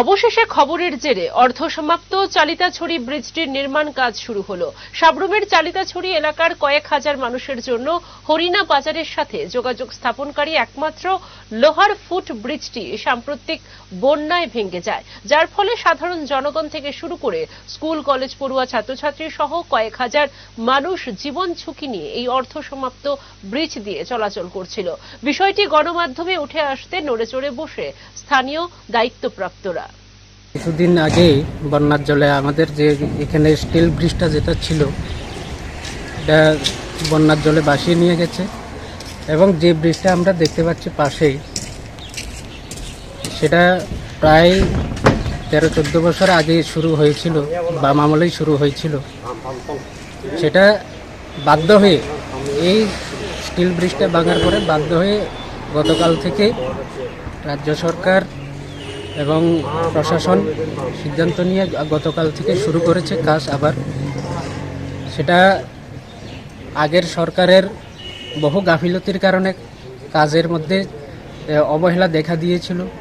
অবশেষে খবরের জেরে অর্ধসমাপ্ত চালিতাছড়ি ব্রিজটির নির্মাণ কাজ শুরু হলো। সাবরুমের চালিতাছড়ি এলাকার কয়েক হাজার মানুষের জন্য হরিণা বাজারের সাথে যোগাযোগ স্থাপনকারী একমাত্র লোহার ফুট ব্রিজটি সাম্প্রতিক বন্যায় ভেঙে যায়। যার ফলে সাধারণ জনগণ থেকে শুরু করে স্কুল, কলেজ, পড়ুয়া ছাত্রছাত্রী সহ কয়েক হাজার মানুষ জীবন ঝুঁকি নিয়ে এই অর্ধসমাপ্ত ব্রিজ দিয়ে চলাচল করছিল। বিষয়টি গণমাধ্যমে উঠে আসতে নড়ে চড়ে বসে স্থানীয় দায়িত্বপ্রাপ্তরা। কিছুদিন আগেই বন্যার জলে আমাদের যে এখানে স্টিল ব্রিজটা যেটা ছিল, এটা বন্যার জলে ভাসিয়ে নিয়ে গেছে এবং যে ব্রিজটা আমরা দেখতে পাচ্ছি পাশেই, সেটা প্রায় তেরো চোদ্দ বছর আগে শুরু হয়েছিল, বাম আমলেই শুরু হয়েছিল। সেটা বাধ্য হয়ে, এই স্টিল ব্রিজটা ভাঙার পরে বাধ্য হয়ে গতকাল থেকে রাজ্য সরকার এবং প্রশাসন সিদ্ধান্ত নিয়ে গতকাল থেকে শুরু করেছে কাজ আবার। সেটা আগের সরকারের বহু গাফিলতির কারণে কাজের মধ্যে অবহেলা দেখা দিয়েছিল।